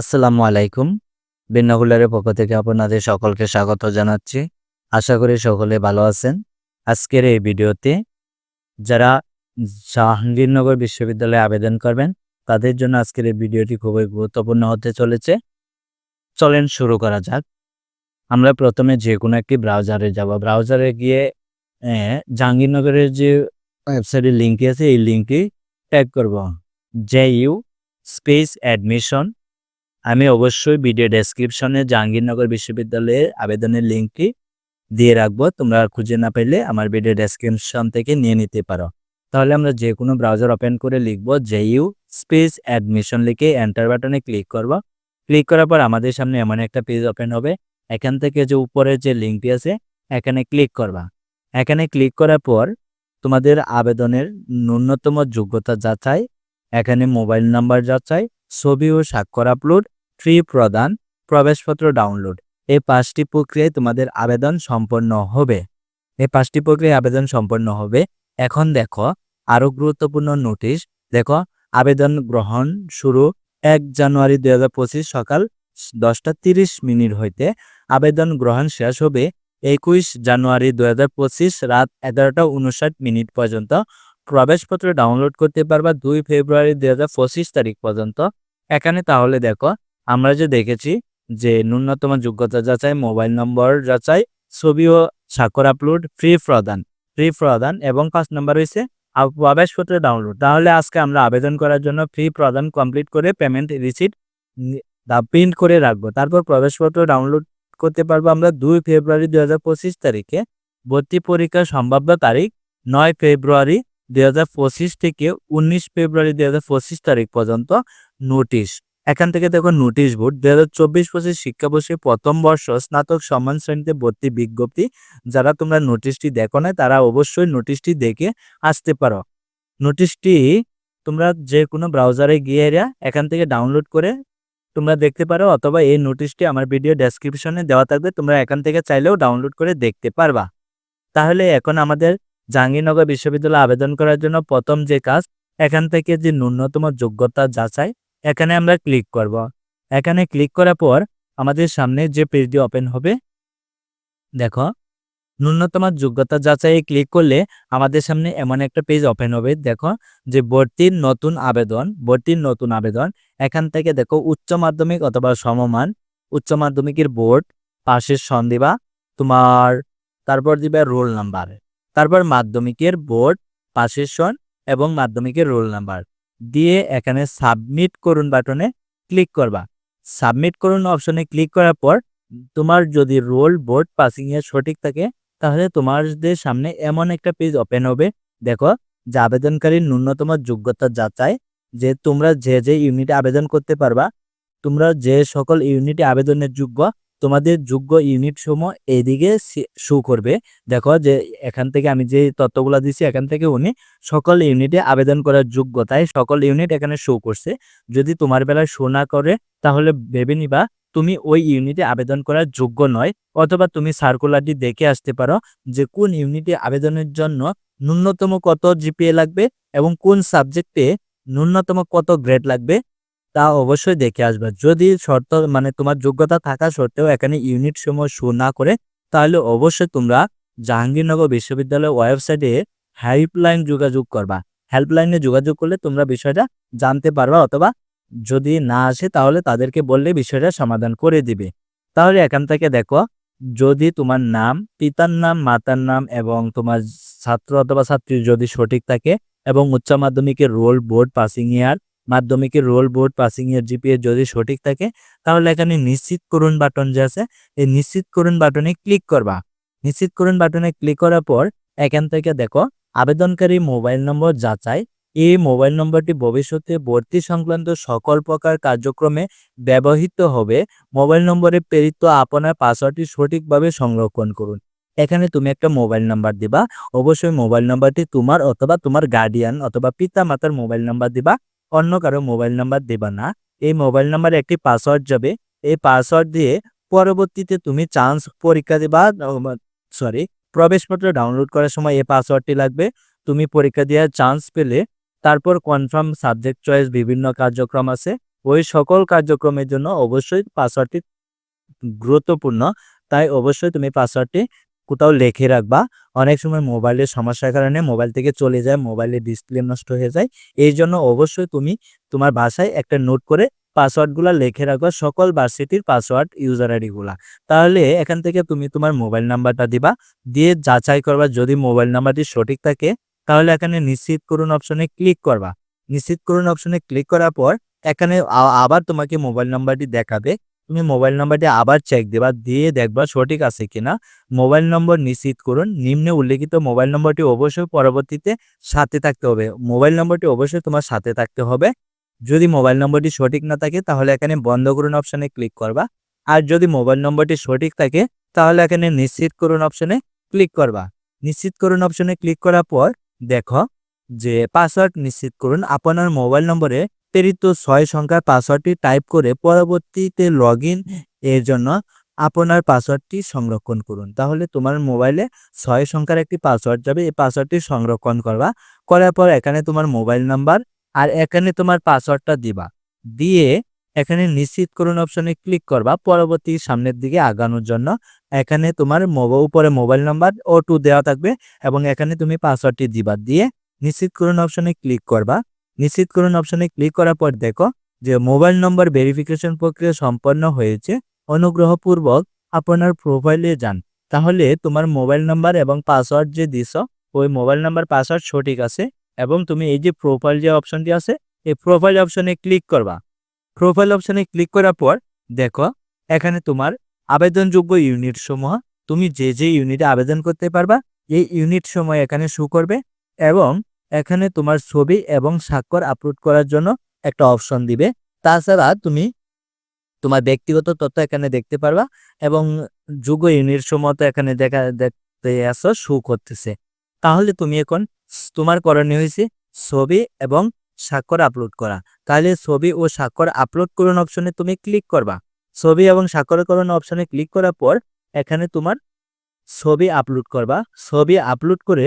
আসসালামু আলাইকুম। বিন্নাহুলারের পক্ষ থেকে আপনাদের সকলকে স্বাগত জানাচ্ছি। আশা করি সকলে ভালো আছেন। আজকের এই ভিডিওতে যারা জাহাঙ্গীরনগর বিশ্ববিদ্যালয়ে আবেদন করবেন, তাদের জন্য আজকের এই ভিডিওটি খুবই গুরুত্বপূর্ণ হতে চলেছে। চলেন শুরু করা যাক। আমরা প্রথমে যে কোনো একটি ব্রাউজারে যাব। ব্রাউজারে গিয়ে জাহাঙ্গীরনগরের যে ওয়েবসাইটের লিঙ্কটি আছে, এই লিঙ্কটি ট্যাগ করব। জে ইউ স্পেস অ্যাডমিশন আমি অবশ্যই ভিডিও ডেসক্রিপশনে জাহাঙ্গীরনগর বিশ্ববিদ্যালয়ের আবেদনের লিঙ্কটি দিয়ে রাখব। তোমরা খুঁজে না পেলে আমার ভিডিও ডেসক্রিপশন থেকে নিয়ে নিতে পারো। তাহলে আমরা যে কোনো ব্রাউজার ওপেন করে লিখব জে ইউ স্পেস অ্যাডমিশন লিখে এন্টার বাটনে ক্লিক করব। ক্লিক করার পর আমাদের সামনে এমন একটা পেজ ওপেন হবে। এখান থেকে যে উপরে যে লিঙ্কটি আছে, এখানে ক্লিক করবা। এখানে ক্লিক করার পর তোমাদের আবেদনের ন্যূনতম যোগ্যতা যাচাই, এখানে মোবাইল নাম্বার যাচাই, ছবি ও স্বাক্ষর আপলোড ফ্রি প্রদান, প্রবেশপত্র ডাউনলোড। এই পাঁচটি প্রক্রিয়ায় তোমাদের আবেদন সম্পন্ন হবে। এই পাঁচটি প্রক্রিয়ায় আবেদন সম্পন্ন হবে। এখন দেখো আরও গুরুত্বপূর্ণ নোটিশ। দেখো, আবেদন গ্রহণ শুরু এক জানুয়ারি দুই হাজার পঁচিশ সকাল দশটা তিরিশ মিনিট হইতে। আবেদন গ্রহণ শেষ হবে একুশ জানুয়ারি দুই হাজার পঁচিশ রাত এগারোটা উনষাট মিনিট পর্যন্ত। প্রবেশপত্র ডাউনলোড করতে পারবা দুই ফেব্রুয়ারি দুই হাজার পঁচিশ তারিখ পর্যন্ত। এখানে তাহলে দেখো আমরা যে দেখেছি যে ন্যূনতম যোগ্যতা যাচাই, মোবাইল নম্বর যাচাই, ছবি ও স্বাক্ষর আপলোড, ফ্রি প্রদান ফ্রি প্রদান এবং পাঁচ নম্বর হয়েছে আব- প্রবেশপত্র ডাউনলোড। তাহলে আজকে আমরা আবেদন করার জন্য ফ্রি প্রদান কমপ্লিট করে পেমেন্ট রিসিট প্রিন্ট করে রাখব। তারপর প্রবেশপত্র ডাউনলোড করতে পারব আমরা দুই ফেব্রুয়ারি দুই হাজার পঁচিশ তারিখে। ভর্তি পরীক্ষার সম্ভাব্য তারিখ নয় ফেব্রুয়ারি দুই হাজার পঁচিশ থেকে উনিশ ফেব্রুয়ারি দুই হাজার পঁচিশ তারিখ পর্যন্ত নোটিশ। এখান থেকে দেখো নোটিশ বোর্ড দু হাজার চব্বিশ পঁচিশ শিক্ষাবর্ষে প্রথম বর্ষ স্নাতক সম্মান শ্রেণীতে ভর্তি বিজ্ঞপ্তি। যারা তোমরা নোটিশটি দেখো না তারা অবশ্যই নোটিশটি দেখে আসতে পারো। নোটিশটি তোমরা যে কোনো ব্রাউজারে গিয়ে এখান থেকে ডাউনলোড করে তোমরা দেখতে পারো, অথবা এই নোটিশটি আমার ভিডিও ডেসক্রিপশনে দেওয়া থাকবে, তোমরা এখান থেকে চাইলেও ডাউনলোড করে দেখতে পারবা। তাহলে এখন আমাদের জাহাঙ্গীরনগর বিশ্ববিদ্যালয়ে আবেদন করার জন্য প্রথম যে কাজ, এখান থেকে যে ন্যূনতম যোগ্যতা যাচাই এখানে আমরা ক্লিক করব। এখানে ক্লিক করার পর আমাদের সামনে যে পেজটি ওপেন হবে, দেখো, ন্যূনতম যোগ্যতা যাচাই ক্লিক করলে আমাদের সামনে এমন একটা পেজ ওপেন হবে। দেখো, যে ভর্তির নতুন আবেদন ভর্তির নতুন আবেদন, এখান থেকে দেখো উচ্চ মাধ্যমিক অথবা সমমান, উচ্চ মাধ্যমিকের বোর্ড, পাশের সন্ধিবা, তোমার, তারপর দিবে রোল নাম্বার তারপর মাধ্যমিকের বোর্ড, পাশের সন এবং মাধ্যমিকের রোল নাম্বার দিয়ে এখানে সাবমিট করুন বাটনে ক্লিক করবা। সাবমিট করুন অপশনে ক্লিক করার পর তোমার যদি রোল বোর্ড পাসিং এর সঠিক থাকে, তাহলে তোমাদের সামনে এমন একটা পেজ ওপেন হবে। দেখো, যে আবেদনকারীর ন্যূনতম যোগ্যতা যাচাই, যে তোমরা যে যে ইউনিটে আবেদন করতে পারবা, তোমরা যে সকল ইউনিটে আবেদনের যোগ্য তোমাদের যোগ্য ইউনিট সমূহ এইদিকে শো করবে। দেখো যে এখান থেকে আমি যে তথ্যগুলো দিছি এখান থেকে উনি সকল ইউনিটে আবেদন করার যোগ্যতায় সকল ইউনিট এখানে শো করছে। যদি তোমার বেলায় শো না করে, তাহলে ভেবে নিবা তুমি ওই ইউনিটে আবেদন করার যোগ্য নয়, অথবা তুমি সার্কুলারটি দেখে আসতে পারো যে কোন ইউনিটে আবেদনের জন্য ন্যূনতম কত জিপিএ লাগবে এবং কোন সাবজেক্টে ন্যূনতম কত গ্রেড লাগবে। তা অবশ্যই দেখে আসবে। যদি শর্ত মানে তোমার যোগ্যতা থাকা সত্ত্বেও এখানে ইউনিট সময় শো না করে, তাহলে অবশ্যই তোমরা জাহাঙ্গীরনগর বিশ্ববিদ্যালয়ের ওয়েবসাইটে হেল্পলাইন যোগাযোগ করবা। হেল্পলাইনে যোগাযোগ করলে তোমরা বিষয়টা জানতে পারবা অথবা যদি না আসে, তাহলে তাদেরকে বললে বিষয়টা সমাধান করে দিবে। তাহলে এখান থেকে দেখো, যদি তোমার নাম, পিতার নাম, মাতার নাম এবং তোমার ছাত্র অথবা ছাত্রী যদি সঠিক থাকে এবং উচ্চ মাধ্যমিকের রোল বোর্ড পাসিং ইয়ার মাধ্যমিকের roll board passing year GPA যদি সঠিক থাকে, তাহলে এখানে নিশ্চিত করুন বাটন যে আছে, এই নিশ্চিত করুন বাটনে ক্লিক করবা। নিশ্চিত করুন বাটনে ক্লিক করার পর এখান থেকে দেখো, আবেদনকারী মোবাইল নম্বর যাচাই। এই মোবাইল নম্বরটি ভবিষ্যতে ভর্তি সংক্রান্ত সকল প্রকার কার্যক্রমে ব্যবহৃত হবে। মোবাইল নম্বরে প্রেরিত আপনার পাসওয়ার্ডটি সঠিকভাবে সংরক্ষণ করুন। এখানে তুমি একটা মোবাইল নাম্বার দিবা। অবশ্যই মোবাইল নাম্বারটি তোমার অথবা তোমার গার্ডিয়ান অথবা পিতা মাতার মোবাইল নাম্বার দিবা। অন্য কারও মোবাইল নাম্বার দিবা না। এই মোবাইল নাম্বারে একটি পাসওয়ার্ড যাবে। এই পাসওয়ার্ড দিয়ে পরবর্তীতে তুমি চান্স পরীক্ষা দেবা, সরি, প্রবেশপত্র ডাউনলোড করার সময় এই পাসওয়ার্ডটি লাগবে। তুমি পরীক্ষা দেওয়ার চান্স পেলে তারপর কনফার্ম সাবজেক্ট চয়েস বিভিন্ন কার্যক্রম আছে। ওই সকল কার্যক্রমের জন্য অবশ্যই পাসওয়ার্ডটি গুরুত্বপূর্ণ। তাই অবশ্যই তুমি পাসওয়ার্ডটি কোথাও লিখে রাখবা অনেক সময় মোবাইলের সমস্যার কারণে মোবাইল থেকে চলে যায় মোবাইলের ডিসপ্লে নষ্ট হয়ে যায়। এই জন্য অবশ্যই তুমি তোমার বাসায় একটা নোট করে পাসওয়ার্ডগুলো লিখে রাখবা, সকল ভার্সিটির পাসওয়ার্ড ইউজার আইডিগুলা তাহলে এখান থেকে তুমি তোমার মোবাইল নাম্বারটা দিবা, দিয়ে যাচাই করবা যদি মোবাইল নাম্বারটি সঠিক থাকে, তাহলে এখানে নিশ্চিত করুন অপশনে ক্লিক করবা। নিশ্চিত করুন অপশনে ক্লিক করার পর এখানে আবার তোমাকে মোবাইল নাম্বারটি দেখাবে। তুমি মোবাইল নাম্বারটি আবার চেক দেবা, দিয়ে দেখবা সঠিক আছে কিনা। মোবাইল নম্বর নিশ্চিত করুন, নিম্নে উল্লেখিত মোবাইল নম্বরটি অবশ্যই পরবর্তীতে সাথে থাকতে হবে। মোবাইল নম্বরটি অবশ্যই তোমার সাথে থাকতে হবে। যদি মোবাইল নম্বরটি সঠিক না থাকে, তাহলে এখানে বন্ধ করুন অপশানে ক্লিক করবা। আর যদি মোবাইল নম্বরটি সঠিক থাকে, তাহলে এখানে নিশ্চিত করুন অপশানে ক্লিক করবা। নিশ্চিত করুন অপশানে ক্লিক করার পর, দেখো যে পাসওয়ার্ড নিশ্চিত করুন। আপনার মোবাইল নম্বরে প্রেরিত ছয় সংখ্যার পাসওয়ার্ডটি টাইপ করে পরবর্তীতে লগ এর জন্য আপনার পাসওয়ার্ডটি সংরক্ষণ করুন। তাহলে তোমার মোবাইলে ছয় সংখ্যার একটি পাসওয়ার্ড যাবে। এই পাসওয়ার্ডটি সংরক্ষণ করবা। করার পর এখানে তোমার মোবাইল নাম্বার আর এখানে তোমার পাসওয়ার্ডটা দিবা। দিয়ে এখানে নিশ্চিত করুন অপশনে ক্লিক করবা। পরবর্তী সামনের দিকে আগানোর জন্য এখানে তোমার উপরে মোবাইল নাম্বার ও টু দেওয়া থাকবে এবং এখানে তুমি পাসওয়ার্ডটি দিবা। দিয়ে নিশ্চিত করুন অপশনে ক্লিক করবা। নিশ্চিত করুন অপশনে ক্লিক করার পর দেখো যে মোবাইল নম্বর ভেরিফিকেশন প্রক্রিয়া সম্পন্ন হয়েছে। অনুগ্রহপূর্বক আপনার প্রোফাইলে যান। তাহলে তোমার মোবাইল নাম্বার এবং পাসওয়ার্ড যে দিছ, ওই মোবাইল নাম্বার পাসওয়ার্ড সঠিক আছে এবং তুমি এই যে প্রোফাইল যে অপশনটি আছে, এই প্রোফাইল অপশনে ক্লিক করবা। প্রোফাইল অপশনে ক্লিক করার পর দেখো এখানে তোমার আবেদনযোগ্য ইউনিট সমূহ, তুমি যে যে ইউনিটে আবেদন করতে পারবা, এই ইউনিট সময় এখানে শো করবে এবং এখানে তোমার ছবি এবং স্বাক্ষর আপলোড করার জন্য একটা অপশন দিবে। তাছাড়া তুমি তোমার ব্যক্তিগত তথ্য এখানে দেখতে পারবা এবং যুগ ইউনিট সমূহ তো এখানে দেখা দেখতে আসো শো করতেছে। তাহলে তুমি এখন তোমার করণীয় হয়েছে ছবি এবং স্বাক্ষর আপলোড করা। তাহলে ছবি ও স্বাক্ষর আপলোড করুন অপশনে তুমি ক্লিক করবা। ছবি এবং স্বাক্ষরকরণ অপশনে ক্লিক করার পর এখানে তোমার ছবি আপলোড করবা। ছবি আপলোড করে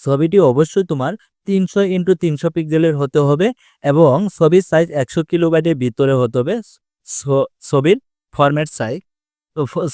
ছবিটি অবশ্যই তোমার তিনশো ইন্টু তিনশো পিক্সেলের হতে হবে এবং ছবির সাইজ একশো কিলোবাইটের ভিতরে হতে হবে ছবির ফরম্যাট সাইজ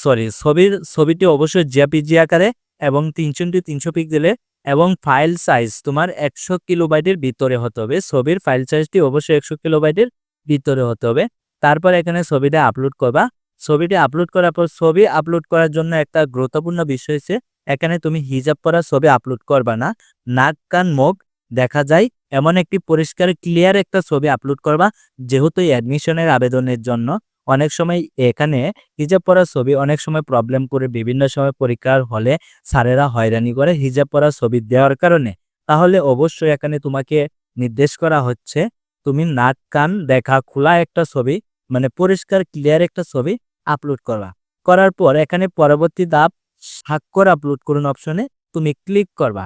সরি ছবির, ছবিটি অবশ্যই জেপিজি আকারে এবং তিনশো ইন্টু তিনশো পিক্সেলের এবং ফাইল সাইজ তোমার একশো কিলোবাইটের ভিতরে হতে হবে। ছবির ফাইল সাইজটি অবশ্যই একশো কিলোবাইটের ভিতরে হতে হবে। তারপর এখানে ছবিটা আপলোড করবা। ছবিটি আপলোড করার পর ছবি আপলোড করার জন্য একটা গুরুত্বপূর্ণ বিষয় হচ্ছে, এখানে তুমি হিজাব পরা ছবি আপলোড করবা না। নাক, কান, মুখ দেখা যায়, এমন একটি পরিষ্কার, ক্লিয়ার একটা ছবি আপলোড করবা, যেহেতু অ্যাডমিশনের আবেদনের জন্য। অনেক সময় এখানে হিজাব পরা ছবি অনেক সময় প্রবলেম করে, বিভিন্ন সময় পরীক্ষার হলে স্যারেরা হয়রানি করে হিজাব পরা ছবি দেওয়ার কারণে। তাহলে অবশ্যই এখানে তোমাকে নির্দেশ করা হচ্ছে, তুমি নাক, কান দেখা খোলা একটা ছবি মানে পরিষ্কার, ক্লিয়ার একটা ছবি আপলোড করবা করার পর এখানে পরবর্তী ধাপ, স্বাক্ষর আপলোড করুন অপশনে তুমি ক্লিক করবা।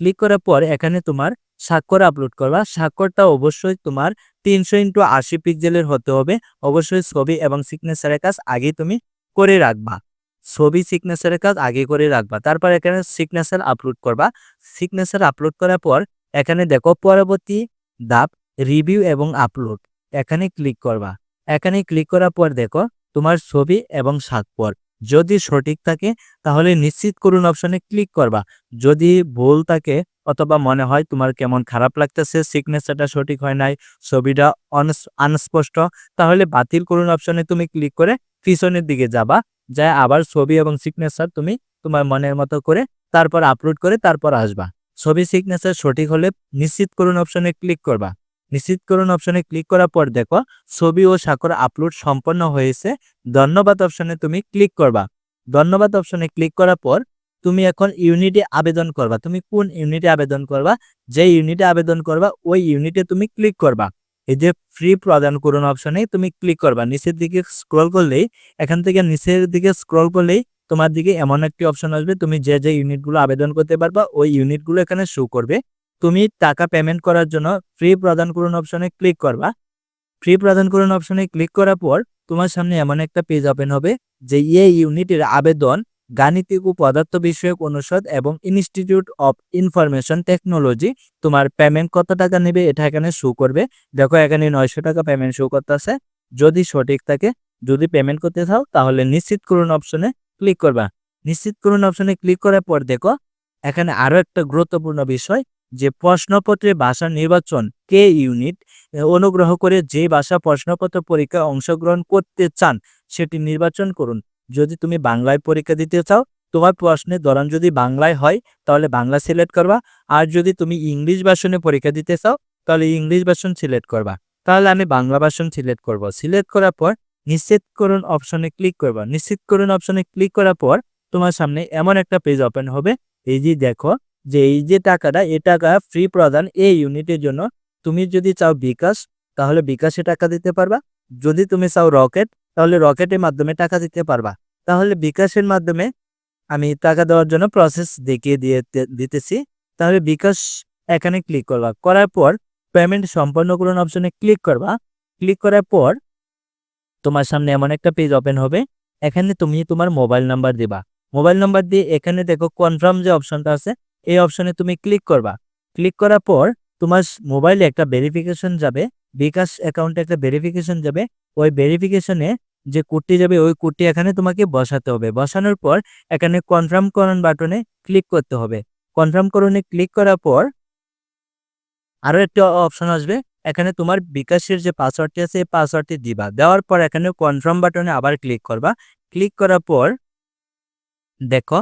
ক্লিক করার পর এখানে তোমার স্বাক্ষর আপলোড করবা। স্বাক্ষরটা অবশ্যই তোমার তিনশো ইন্টু আশি পিক্সেলের হতে হবে। অবশ্যই ছবি এবং সিগনেচারের কাজ আগে তুমি করে রাখবা। ছবি সিগনেচারের কাজ আগে করে রাখবা। তারপর এখানে সিগনেচার আপলোড করবা। সিগনেচার আপলোড করার পর এখানে দেখো পরবর্তী ধাপ রিভিউ এবং আপলোড এখানে ক্লিক করবা। এখানে ক্লিক করার পর দেখো তোমার ছবি এবং স্বাক্ষর যদি সঠিক থাকে, তাহলে নিশ্চিত করুন অপশনে ক্লিক করবা। যদি ভুল থাকে, অথবা মনে হয় তোমার কেমন খারাপ লাগতেছে সিগনেচারটা সঠিক হয় নাই, ছবিটা আনস্পষ্ট তাহলে বাতিল করুন অপশনে তুমি ক্লিক করে পিছনের দিকে যাবা। যা আবার ছবি এবং সিগনেচার তুমি তোমার মনের মতো করে তারপর আপলোড করে তারপর আসবা। ছবি সিগনেচার সঠিক হলে নিশ্চিত করুন অপশনে ক্লিক করবা। নিশ্চিত করুন অপশনে ক্লিক করার পর দেখো, ছবি ও স্বাক্ষর আপলোড সম্পন্ন হয়েছে। ধন্যবাদ অপশনে তুমি ক্লিক করবা। ধন্যবাদ অপশনে ক্লিক করার পর তুমি এখন ইউনিটে আবেদন করবা। তুমি কোন ইউনিটে আবেদন করবা? যে ইউনিটে আবেদন করবা, ওই ইউনিটে তুমি ক্লিক করবা। এই যে ফ্রি প্রদান করুন অপশনে তুমি ক্লিক করবা। নিচের দিকে স্ক্রল করলেই, এখান থেকে নিচের দিকে স্ক্রল করলেই তোমার দিকে এমন একটি অপশন আসবে। তুমি যে যে ইউনিটগুলো আবেদন করতে পারবা, ওই ইউনিটগুলো এখানে শো করবে। তুমি টাকা পেমেন্ট করার জন্য ফ্রি প্রদান করুন অপশনে ক্লিক করবা। ফ্রি প্রদান করুন অপশনে ক্লিক করার পর তোমার সামনে এমন একটা পেজ ওপেন হবে, যে এই ইউনিটের আবেদন, গাণিতিক ও পদার্থ বিষয়ক অনুষদ এবং ইনস্টিটিউট অফ ইনফরমেশন টেকনোলজি তোমার পেমেন্ট কত টাকা নেবে এটা এখানে শো করবে। দেখো এখানে নয়শো টাকা পেমেন্ট শো করতেছে। যদি সঠিক থাকে, যদি পেমেন্ট করতে চাও, তাহলে নিশ্চিত করুন অপশনে ক্লিক করবা। নিশ্চিত করুন অপশনে ক্লিক করার পর দেখো, এখানে আরও একটা গুরুত্বপূর্ণ বিষয় যে প্রশ্নপত্রে ভাষা নির্বাচন কে ইউনিট অনুগ্রহ করে যে ভাষা প্রশ্নপত্র পরীক্ষায় অংশগ্রহণ করতে চান সেটি নির্বাচন করুন। যদি তুমি বাংলায় পরীক্ষা দিতে চাও, তোমার প্রশ্নের ধরন যদি বাংলায় হয়, তাহলে বাংলা সিলেক্ট করবা। আর যদি তুমি ইংলিশ ভাষণে পরীক্ষা দিতে চাও, তাহলে ইংলিশ ভাষণ সিলেক্ট করবা। তাহলে আমি বাংলা ভাষণ সিলেক্ট করব। সিলেক্ট করার পর নিশ্চিত করুন অপশনে ক্লিক করবা। নিশ্চিত করুন অপশনে ক্লিক করার পর তোমার সামনে এমন একটা পেজ ওপেন হবে। এই যে দেখো যে এই যে টাকাটা এ টাকা ফ্রি প্রদান এই ইউনিটের জন্য তুমি যদি চাও বিকাশ, তাহলে বিকাশে টাকা দিতে পারবা। যদি তুমি চাও রকেট, তাহলে রকেটের মাধ্যমে টাকা দিতে পারবা। তাহলে বিকাশের মাধ্যমে আমি টাকা দেওয়ার জন্য প্রসেস দেখিয়ে দিয়ে দিতেছি। তাহলে বিকাশ এখানে ক্লিক করবা। করার পর পেমেন্ট সম্পন্ন করুন অপশনে ক্লিক করবা। ক্লিক করার পর তোমার সামনে এমন একটা পেজ ওপেন হবে। এখানে তুমি তোমার মোবাইল নাম্বার দিবা। মোবাইল নাম্বার দিয়ে এখানে দেখো কনফার্ম যে অপশনটা আছে এই অপশনে তুমি ক্লিক করবা। ক্লিক করার পর তোমার মোবাইলে একটা ভেরিফিকেশন যাবে, বিকাশ অ্যাকাউন্টে একটা ভেরিফিকেশন যাবে। ওই ভেরিফিকেশনে যে কোডটি যাবে, ওই কোডটি এখানে তোমাকে বসাতে হবে। বসানোর পর এখানে কনফার্ম করুন বাটনে ক্লিক করতে হবে। কনফার্ম করুনে ক্লিক করার পর আরও একটা অপশন আসবে। এখানে তোমার বিকাশের যে পাসওয়ার্ডটি আছে, এই পাসওয়ার্ডটি দিবা। দেওয়ার পর এখানে কনফার্ম বাটনে আবার ক্লিক করবা। ক্লিক করার পর দেখো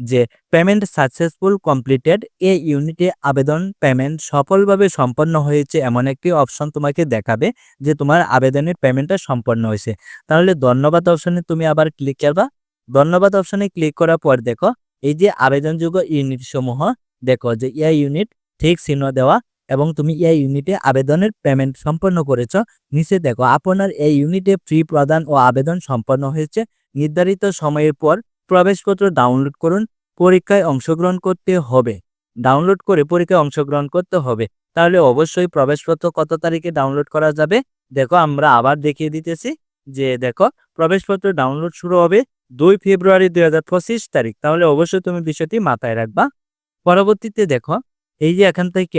যে পেমেন্ট সাকসেসফুল কমপ্লিটেড এই ইউনিটে আবেদন পেমেন্ট সফলভাবে সম্পন্ন হয়েছে এমন একটি অপশন তোমাকে দেখাবে যে তোমার আবেদনের পেমেন্টটা সম্পন্ন হয়েছে। তাহলে ধন্যবাদ অপশনে তুমি আবার ক্লিক করবা। ধন্যবাদ অপশনে ক্লিক করার পর দেখো, এই যে আবেদনযোগ্য ইউনিট সমূহ দেখো যে এই ইউনিট ঠিক চিহ্ন দেওয়া এবং তুমি এই ইউনিটে আবেদনের পেমেন্ট সম্পন্ন করেছ। নিচে দেখো, আপনার এই ইউনিটে ফ্রি প্রদান ও আবেদন সম্পন্ন হয়েছে। নির্ধারিত সময়ের পর প্রবেশপত্র ডাউনলোড করুন, পরীক্ষায় অংশগ্রহণ করতে হবে। ডাউনলোড করে পরীক্ষায় অংশগ্রহণ করতে হবে। তাহলে অবশ্যই প্রবেশপত্র কত তারিখে ডাউনলোড করা যাবে? দেখো, আমরা আবার দেখিয়ে দিতেছি যে, দেখো, প্রবেশপত্র ডাউনলোড শুরু হবে দুই ফেব্রুয়ারি দুই হাজার পঁচিশ তারিখ। তাহলে অবশ্যই তুমি বিষয়টি মাথায় রাখবা। পরবর্তীতে দেখো, এই যে এখান থেকে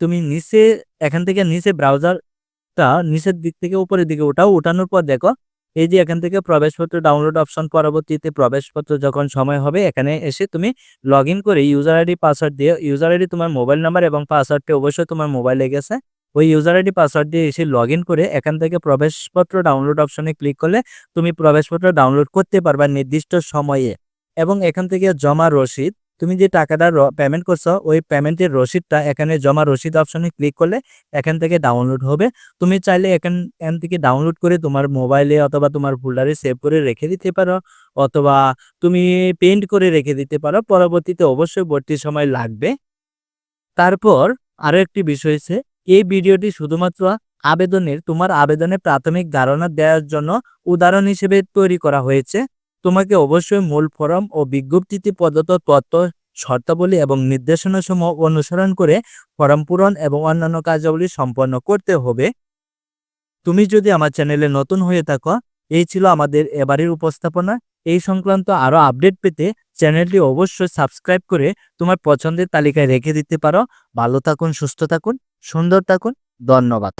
তুমি নিচে, এখান থেকে নিচে ব্রাউজারটা নিচের দিক থেকে উপরের দিকে ওঠাও। ওঠানোর পর দেখো এই যে এখান থেকে প্রবেশপত্র ডাউনলোড অপশন পরবর্তীতে প্রবেশপত্র যখন সময় হবে, এখানে এসে তুমি লগ করে ইউজার আইডি পাসওয়ার্ড দিয়ে ইউজার আইডি তোমার মোবাইল নাম্বার এবং পাসওয়ার্ডটি অবশ্যই তোমার মোবাইলে গেছে। ওই ইউজার আইডি পাসওয়ার্ড দিয়ে এসে লগ করে এখান থেকে প্রবেশপত্র ডাউনলোড অপশনে ক্লিক করলে তুমি প্রবেশপত্র ডাউনলোড করতে পারবা নির্দিষ্ট সময়ে। এবং এখান থেকে জমা রসিদ তুমি যে টাকাটা পেমেন্ট করছ, ওই পেমেন্টের রসিদটা এখানে জমা রসিদ অপশনে ক্লিক করলে এখান থেকে ডাউনলোড হবে। তুমি চাইলে এখান এখান থেকে ডাউনলোড করে তোমার মোবাইলে অথবা তোমার ফোল্ডারে সেভ করে রেখে দিতে পারো। অথবা তুমি পেন্ট করে রেখে দিতে পারো, পরবর্তীতে অবশ্যই ভর্তির সময় লাগবে। তারপর আরও একটি বিষয় হচ্ছে, এই ভিডিওটি শুধুমাত্র আবেদনের, তোমার আবেদনের প্রাথমিক ধারণা দেওয়ার জন্য উদাহরণ হিসেবে তৈরি করা হয়েছে। তোমাকে অবশ্যই মূল ফরম ও বিজ্ঞপ্তিতে প্রদত্ত তথ্য, শর্তাবলী এবং নির্দেশনাসমূহ অনুসরণ করে ফরম পূরণ এবং অন্যান্য কার্যাবলী সম্পন্ন করতে হবে। তুমি যদি আমার চ্যানেলে নতুন হয়ে থাকো, এই ছিল আমাদের এবারের উপস্থাপনা। এই সংক্রান্ত আরও আপডেট পেতে চ্যানেলটি অবশ্যই সাবস্ক্রাইব করে তোমার পছন্দের তালিকায় রেখে দিতে পারো। ভালো থাকুন, সুস্থ থাকুন, সুন্দর থাকুন। ধন্যবাদ।